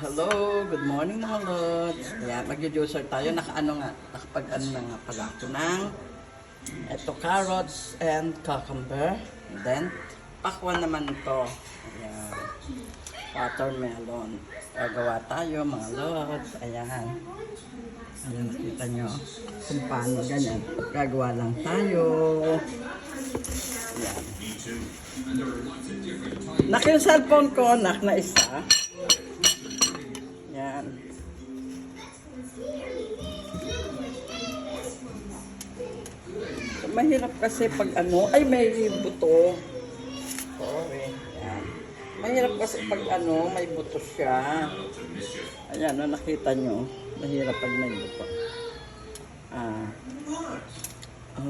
Hello, good morning mga lods. Ayan, mag-juicer tayo. Naka-ano nga, nakapag ano na nga pala ako ng eto carrots and cucumber. And then, pakwan naman ito. Ayan. Watermelon. Gagawa tayo mga lods. Ayan. Ayan, nakita nyo kung paano ganyan. Gagawa lang tayo. Ayan. Nak yung cellphone ko, nak na isa. Yan. Mahirap kasi pag ano, ay may buto. Sorry. Yan. Mahirap kasi pag ano, may buto siya. Ayan, no, nakita nyo. Mahirap pag may buto. Ah.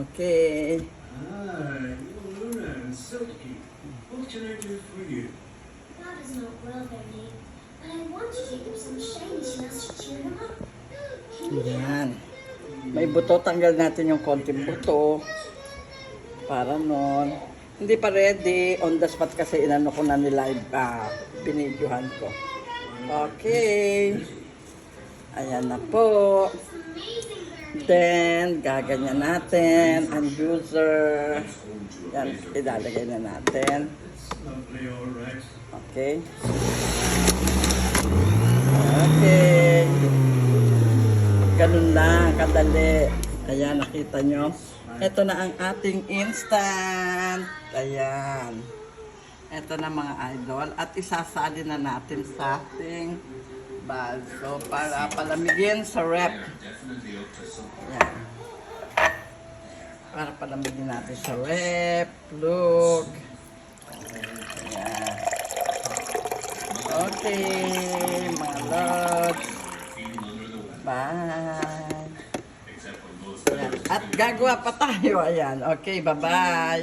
Okay. Hi, Luna, Silky. What can I do for you? Dad is not well, Bernie, and I want to give him some May buto, tanggal natin yung konting buto. Para nun. Hindi pa ready. On the spot kasi inano ko na ni live, ah, binidyohan ko. Okay. Ayan na po. Then, gaganyan natin ang juicer. Yan, ilalagay na natin. Okay. Ganun lang, kadali. Ayan, nakita nyo. Ito na ang ating instant. Ayan. Ito na mga idol. At isasali na natin sa ating baso para palamigin sa rep. Ayan. Para palamigin natin sa rep. Look. Ayan. Okay, mga lods. Bye. At gagawa pa tayo. Ayan. Okay, bye-bye.